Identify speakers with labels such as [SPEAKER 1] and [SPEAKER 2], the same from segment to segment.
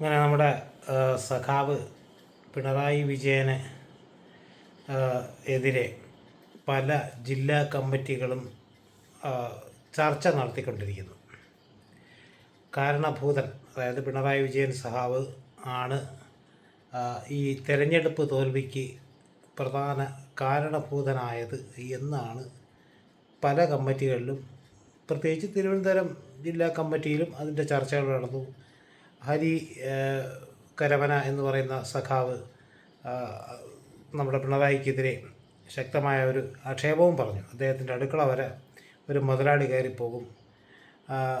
[SPEAKER 1] അങ്ങനെ നമ്മുടെ സഖാവ് പിണറായി വിജയന് എതിരെ പല ജില്ലാ കമ്മിറ്റികളും ചർച്ച നടത്തിക്കൊണ്ടിരിക്കുന്നു. കാരണഭൂതൻ അതായത് പിണറായി വിജയൻ സഹാവ് ആണ് ഈ തെരഞ്ഞെടുപ്പ് തോൽവിക്ക് പ്രധാന കാരണഭൂതനായത് എന്നാണ് പല കമ്മിറ്റികളിലും പ്രത്യേകിച്ച് തിരുവനന്തപുരം ജില്ലാ കമ്മിറ്റിയിലും അതിന്റെ ചർച്ചകൾ നടന്നു. ഹരി കരവന എന്ന് പറയുന്ന സഖാവ് നമ്മുടെ പിണറായിക്കെതിരെ ശക്തമായ ഒരു ആക്ഷേപവും പറഞ്ഞു. അദ്ദേഹത്തിന്റെ അടുക്കള വരെ ഒരു മുതലാളി കയറിപ്പോകും.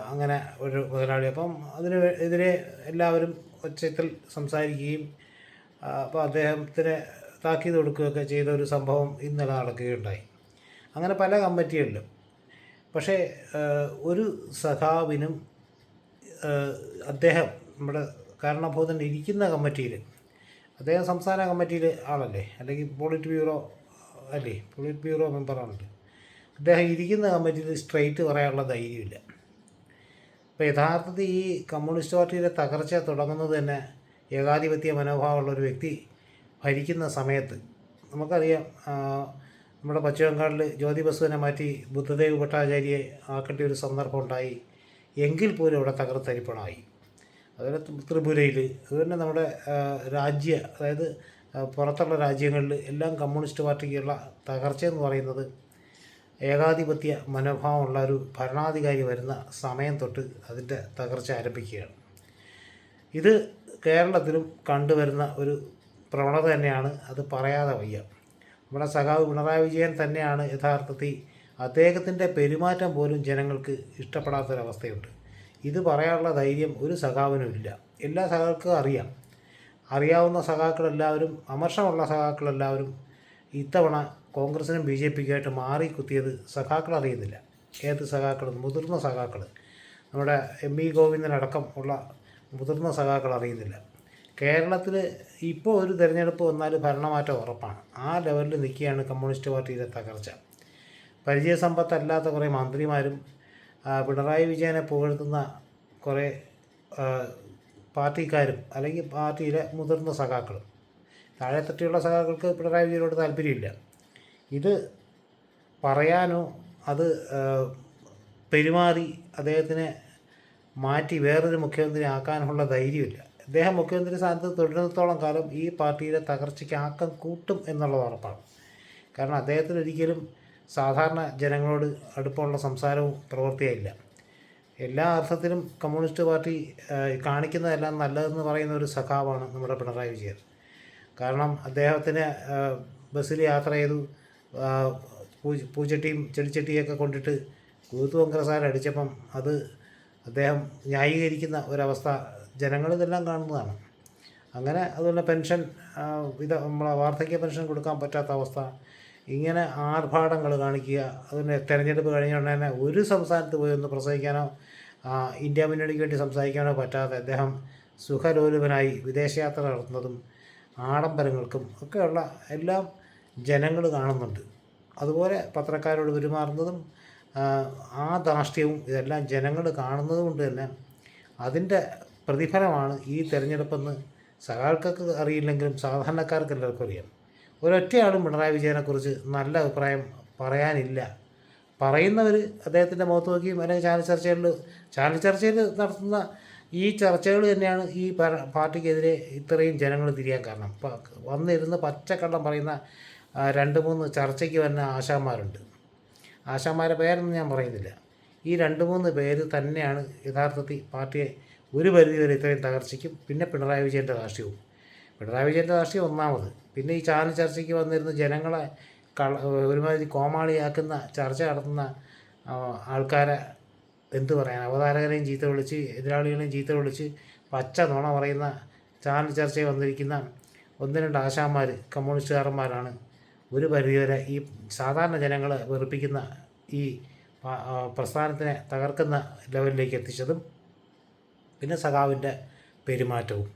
[SPEAKER 1] അങ്ങനെ ഒരു മുതലാളി. അപ്പം അതിന് എതിരെ എല്ലാവരും ഒച്ചത്തിൽ സംസാരിക്കുകയും അപ്പോൾ അദ്ദേഹത്തിന് താക്കീത് കൊടുക്കുകയൊക്കെ ചെയ്ത ഒരു സംഭവം ഇന്നലെ നടക്കുകയുണ്ടായി. അങ്ങനെ പല കമ്മിറ്റികളിലും. പക്ഷേ ഒരു സഖാവിനും അദ്ദേഹം നമ്മുടെ കാരണഭൂതൻ ഇരിക്കുന്ന കമ്മിറ്റിയിൽ അദ്ദേഹം സംസ്ഥാന കമ്മിറ്റിയിൽ ആളല്ലേ? അല്ലെങ്കിൽ പോളിറ്റ് ബ്യൂറോ അല്ലേ? പോളിറ്റ് ബ്യൂറോ മെമ്പറാണല്ലോ? അദ്ദേഹം ഇരിക്കുന്ന കമ്മിറ്റിയിൽ സ്ട്രെയിറ്റ് പറയാനുള്ള ധൈര്യമില്ല. അപ്പോൾ യഥാർത്ഥത്തിൽ ഈ കമ്മ്യൂണിസ്റ്റ് പാർട്ടിയുടെ തകർച്ച തുടങ്ങുന്നത് തന്നെ ഏകാധിപത്യ മനോഭാവമുള്ള ഒരു വ്യക്തി ഭരിക്കുന്ന സമയത്ത്. നമുക്കറിയാം നമ്മുടെ പശ്ചിമബംഗാളിൽ ജ്യോതി ബസുവിനെ മാറ്റി ബുദ്ധദേവ് ഭട്ടാചാര്യയെ ആക്കേണ്ട ഒരു സന്ദർഭം ഉണ്ടായി. എങ്കിൽ പോലും അവിടെ തകർത്തരിപ്പണമായി അതുപോലെ ത്രി- ത്രിപുരയിൽ അതുപോലെ നമ്മുടെ രാജ്യ അതായത് പുറത്തുള്ള രാജ്യങ്ങളിൽ എല്ലാം കമ്മ്യൂണിസ്റ്റ് പാർട്ടിക്കുള്ള തകർച്ച എന്ന് പറയുന്നത് ഏകാധിപത്യ മനോഭാവമുള്ള ഒരു ഭരണാധികാരി വരുന്ന സമയം തൊട്ട് അതിന്റെ തകർച്ച ആരംഭിക്കുകയാണ്. ഇത് കേരളത്തിലും കണ്ടുവരുന്ന ഒരു പ്രവണത തന്നെയാണ് അത് പറയാതെ വയ്യ. നമ്മുടെ സഖാവ് പിണറായി വിജയൻ തന്നെയാണ് യഥാർത്ഥത്തിൽ അദ്ദേഹത്തിന്റെ പെരുമാറ്റം പോലും ജനങ്ങൾക്ക് ഇഷ്ടപ്പെടാത്തൊരവസ്ഥയുണ്ട്. ഇത് പറയാനുള്ള ധൈര്യം ഒരു സഖാവിനും ഇല്ല. എല്ലാ സഖാക്കൾക്കും അറിയാം. അറിയാവുന്ന സഖാക്കളെല്ലാവരും അമർഷമുള്ള സഖാക്കളെല്ലാവരും ഇത്തവണ കോൺഗ്രസിനും ബി ജെ പിക്കുമായിട്ട് മാറി കുത്തിയത് സഖാക്കൾ അറിയുന്നില്ല. ഏത് സഖാക്കൾ? മുതിർന്ന സഖാക്കൾ. നമ്മുടെ എം ഇ ഗോവിന്ദനടക്കം ഉള്ള മുതിർന്ന സഖാക്കൾ അറിയുന്നില്ല. കേരളത്തിൽ ഇപ്പോൾ ഒരു തിരഞ്ഞെടുപ്പ് വന്നാൽ ഭരണമാറ്റം ഉറപ്പാണ്. ആ ലെവലിൽ നിൽക്കുകയാണ് കമ്മ്യൂണിസ്റ്റ് പാർട്ടിയുടെ തകർച്ച. പരിചയസമ്പത്തല്ലാത്ത കുറേ മന്ത്രിമാരും പിണറായി വിജയനെ പുകഴ്ത്തുന്ന കുറേ പാർട്ടിക്കാരും അല്ലെങ്കിൽ പാർട്ടിയിലെ മുതിർന്ന സഖാക്കളും താഴെത്തട്ടിയുള്ള സഖാക്കൾക്ക് പിണറായി വിജയനോട് താല്പര്യമില്ല. ഇത് പറയാനോ അത് പെരുമാറി അദ്ദേഹത്തിനെ മാറ്റി വേറൊരു മുഖ്യമന്ത്രി ആക്കാനുള്ള ധൈര്യമില്ല. അദ്ദേഹം മുഖ്യമന്ത്രി സ്ഥാനത്ത് തുടരുന്നിടത്തോളം കാലം ഈ പാർട്ടിയുടെ തകർച്ചയ്ക്ക് ആക്കം കൂട്ടും എന്നുള്ളത് ഉറപ്പാണ്. കാരണം അദ്ദേഹത്തിന് ഒരിക്കലും സാധാരണ ജനങ്ങളോട് അടുപ്പമുള്ള സംസാരവും പ്രവൃത്തിയില്ല എല്ലാ അർത്ഥത്തിലും കമ്മ്യൂണിസ്റ്റ് പാർട്ടി കാണിക്കുന്നതെല്ലാം നല്ലതെന്ന് പറയുന്ന ഒരു സഖാവാണ് നമ്മുടെ പിണറായി വിജയൻ. കാരണം അദ്ദേഹത്തിന് ബസ്സിൽ യാത്ര ചെയ്തു പൂച്ചട്ടിയും ചെടിച്ചട്ടിയൊക്കെ കൊണ്ടിട്ട് യൂത്ത് കോൺഗ്രസ്സുകാർ അടിച്ചപ്പം അത് അദ്ദേഹം ന്യായീകരിക്കുന്ന ഒരവസ്ഥ ജനങ്ങളിതെല്ലാം കാണുന്നതാണ്. അങ്ങനെ അതുപോലെ പെൻഷൻ ഇത് നമ്മളെ വാർദ്ധക്യ പെൻഷൻ കൊടുക്കാൻ പറ്റാത്ത അവസ്ഥ ഇങ്ങനെ ആർഭാടങ്ങൾ കാണിക്കുക അതിന്റെ തെരഞ്ഞെടുപ്പ് കഴിഞ്ഞ ഉടനെ ഒരു സംസ്ഥാനത്ത് പോയി ഒന്ന് പ്രസംഗിക്കാനോ ഇന്ത്യ മുന്നണിക്ക് വേണ്ടി സംസാരിക്കാനോ പറ്റാതെ അദ്ദേഹം സുഖലോലുപനായി വിദേശയാത്ര നടത്തുന്നതും ആഡംബരങ്ങൾക്കും ഒക്കെയുള്ള എല്ലാം ജനങ്ങൾ കാണുന്നുണ്ട്. അതുപോലെ പത്രക്കാരോട് പെരുമാറുന്നതും ആ, ആ ധാർഷ്ട്യവും ഇതെല്ലാം ജനങ്ങൾ കാണുന്നത് കൊണ്ട് തന്നെ അതിന്റെ പ്രതിഫലമാണ് ഈ തെരഞ്ഞെടുപ്പെന്ന് സഹാക്കൾക്ക് അറിയില്ലെങ്കിലും സാധാരണക്കാർക്ക് എല്ലാവർക്കും അറിയാം. ഒരൊറ്റയാളും പിണറായി വിജയനെക്കുറിച്ച് നല്ല അഭിപ്രായം പറയാനില്ല. പറയുന്നവർ അദ്ദേഹത്തിന്റെ മുഖത്ത് നോക്കിയും അല്ലെങ്കിൽ ചാനൽ ചർച്ചകളിൽ ചാനൽ ചർച്ചയിൽ നടത്തുന്ന ഈ ചർച്ചകൾ തന്നെയാണ് ഈ പാർട്ടിക്കെതിരെ ഇത്രയും ജനങ്ങൾ തിരിയാൻ കാരണം. വന്നിരുന്ന് പച്ചക്കള്ളം പറയുന്ന രണ്ട് മൂന്ന് ചർച്ചയ്ക്ക് വന്ന ആശാന്മാരുണ്ട്. ആശാന്മാരുടെ പേരൊന്നും ഞാൻ പറയുന്നില്ല. ഈ രണ്ട് മൂന്ന് പേര് തന്നെയാണ് യഥാർത്ഥത്തിൽ പാർട്ടിയെ ഒരു പരിധിവരെ ഇത്രയും തകർച്ചയ്ക്കും പിന്നെ പിണറായി വിജയന്റെ രാഷ്ട്രീയവും. പിണറായി വിജയന്റെ രാഷ്ട്രീയം ഒന്നാമത്. പിന്നെ ഈ ചാനൽ ചർച്ചയ്ക്ക് വന്നിരുന്ന ജനങ്ങളെ കള ഒരുമാതിരി കോമാളിയാക്കുന്ന ചർച്ച നടത്തുന്ന ആൾക്കാരെ എന്തു പറയാൻ അവതാരകരെയും ചീത്ത വിളിച്ച് എതിരാളികളെയും ചീത്ത വിളിച്ച് പച്ച നുണ പറയുന്ന ചാനൽ ചർച്ചയിൽ വന്നിരിക്കുന്ന ഒന്ന് രണ്ട് ആശാന്മാർ കമ്മ്യൂണിസ്റ്റുകാരന്മാരാണ്. ഒരു പരിധിവരെ ഈ സാധാരണ ജനങ്ങളെ വെറുപ്പിക്കുന്ന ഈ പ്രസ്ഥാനത്തിനെ തകർക്കുന്ന ലെവലിലേക്ക് എത്തിച്ചതും പിന്നെ സഖാവിന്റെ പെരുമാറ്റവും.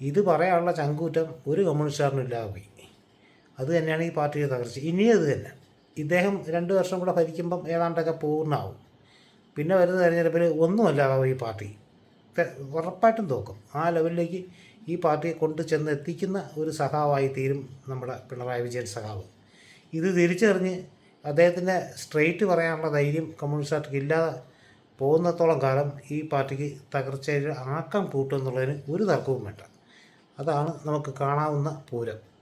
[SPEAKER 1] ഇത് പറയാനുള്ള ചങ്കൂറ്റം ഒരു കമ്മ്യൂണിസ്റ്റുകാരനും ഇല്ലാതെ പോയി. അത് തന്നെയാണ് ഈ പാർട്ടിയുടെ തകർച്ച. ഇനിയും അത് തന്നെ. ഇദ്ദേഹം രണ്ട് വർഷം കൂടെ ഭരിക്കുമ്പം ഏതാണ്ടൊക്കെ പൂർണമാവും. പിന്നെ വരുന്ന തെരഞ്ഞെടുപ്പിൽ ഒന്നുമല്ലാതാവും ഈ പാർട്ടി. ഉറപ്പായിട്ടും തോക്കും. ആ ലെവലിലേക്ക് ഈ പാർട്ടിയെ കൊണ്ട് ചെന്ന് എത്തിക്കുന്ന ഒരു സഖാവായി തീരും നമ്മുടെ പിണറായി വിജയൻ സഖാവ്. ഇത് തിരിച്ചറിഞ്ഞ് അദ്ദേഹത്തിന്റെ സ്ട്രെയിറ്റ് പറയാനുള്ള ധൈര്യം കമ്മ്യൂണിസ്റ്റ് പാർട്ടിക്ക് ഇല്ലാതെ പോകുന്നിടത്തോളം കാലം ഈ പാർട്ടിക്ക് തകർച്ചയിൽ ആക്കം കൂട്ടുമെന്നുള്ളതിന് ഒരു തർക്കവും വേണ്ട. അതാണ് നമുക്ക് കാണാവുന്ന പൂരം.